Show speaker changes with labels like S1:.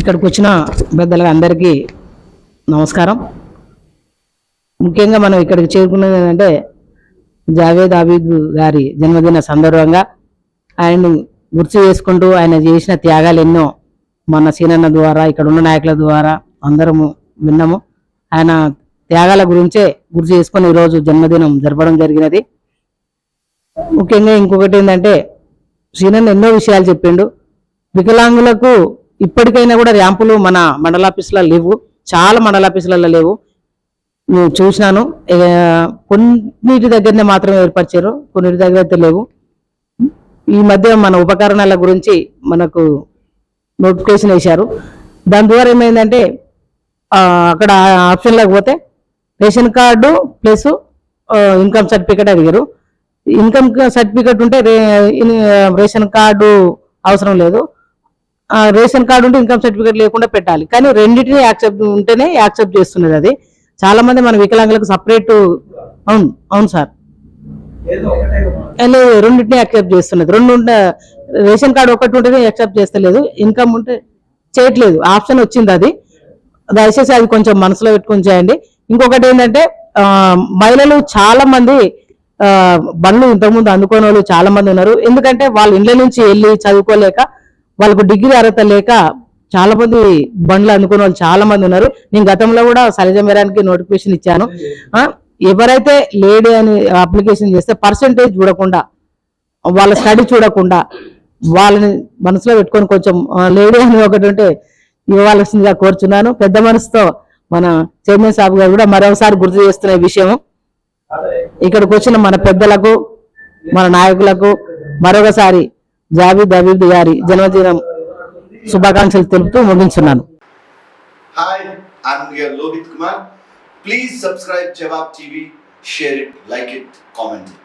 S1: ఇక్కడికి వచ్చిన పెద్దలకు అందరికీ నమస్కారం. ముఖ్యంగా మనం ఇక్కడికి చేరుకున్నది ఏంటంటే జావేద్ ఆబీద్ గారి జన్మదిన సందర్భంగా ఆయన్ని గుర్తు చేసుకుంటూ ఆయన చేసిన త్యాగాలు ఎన్నో మన సీనన్న ద్వారా ఇక్కడ ఉన్న నాయకుల ద్వారా అందరము విన్నాము. ఆయన త్యాగాల గురించే గుర్తు చేసుకొని ఈరోజు జన్మదినం జరపడం జరిగినది. ముఖ్యంగా ఇంకొకటి ఏంటంటే శ్రీనన్న ఎన్నో విషయాలు చెప్పిండు. వికలాంగులకు ఇప్పటికైనా కూడా ర్యాంపులు మన మండల ఆఫీసులో లేవు. చాలా మండల ఆఫీసులలో లేవు చూసినాను. కొన్నిటి దగ్గరనే మాత్రమే ఏర్పరిచారు. కొన్నిటి దగ్గర అయితే లేవు. ఈ మధ్య మన ఉపకరణాల గురించి మనకు నోటిఫికేషన్ వేశారు. దాని ద్వారా ఏమైందంటే అక్కడ ఆప్షన్లోకి పోతే ration card plus income certificate అడిగారు. ఇన్కమ్ సర్టిఫికేట్ ఉంటే రే- ఇన్- రేషన్ కార్డు అవసరం లేదు. రేషన్ కార్డు ఉంటే ఇన్కమ్ సర్టిఫికేట్ లేకుండా పెట్టాలి. కానీ రెండింటిని యాక్సెప్ట్ ఉంటేనే యాక్సెప్ట్ చేస్తున్నది అది. చాలా మంది మన వికలాంగులకు సపరేట్ అవును అవును సార్. లేదు రెండింటిని యాక్సెప్ట్ చేస్తున్నది. రెండు ఉంటే రేషన్ కార్డు ఒకటి ఉంటేనే యాక్సెప్ట్ చేస్తలేదు. ఇన్కమ్ ఉంటే చేయట్లేదు. ఆప్షన్ వచ్చింది అది. దయచేసి అది కొంచెం మనసులో పెట్టుకొని చేయండి. ఇంకొకటి ఏంటంటే మహిళలు చాలా మంది బండ్లు ఇంతకుముందు అందుకోని వాళ్ళు చాలా మంది ఉన్నారు. ఎందుకంటే వాళ్ళ ఇండ్ల నుంచి వెళ్ళి చదువుకోలేక వాళ్ళకు డిగ్రీ అర్హత లేక చాలా మంది బండ్లు అందుకునే వాళ్ళు చాలా మంది ఉన్నారు. నేను గతంలో కూడా సరిజ నోటిఫికేషన్ ఇచ్చాను. ఎవరైతే లేడీ అని అప్లికేషన్ చేస్తే పర్సంటేజ్ చూడకుండా వాళ్ళ స్టడీ చూడకుండా వాళ్ళని మనసులో పెట్టుకొని కొంచెం లేడీ అని ఒకటి ఉంటే ఇవ్వాల్సిందిగా కోరుచున్నాను. పెద్ద మనసుతో మన చైర్మన్ సాబ్ గారు కూడా మరొకసారి గుర్తు చేస్తున్న విషయం ఇక్కడికి వచ్చిన మన పెద్దలకు మన నాయకులకు మరొకసారి జావీద్ అబీద్ గారి జన్మదినం శుభాకాంక్షలు తెలుపుతూ ముగించున్నాను
S2: Hi, I'm your Lohit Kumar. Please subscribe Jawab TV, share it, like it, comment it.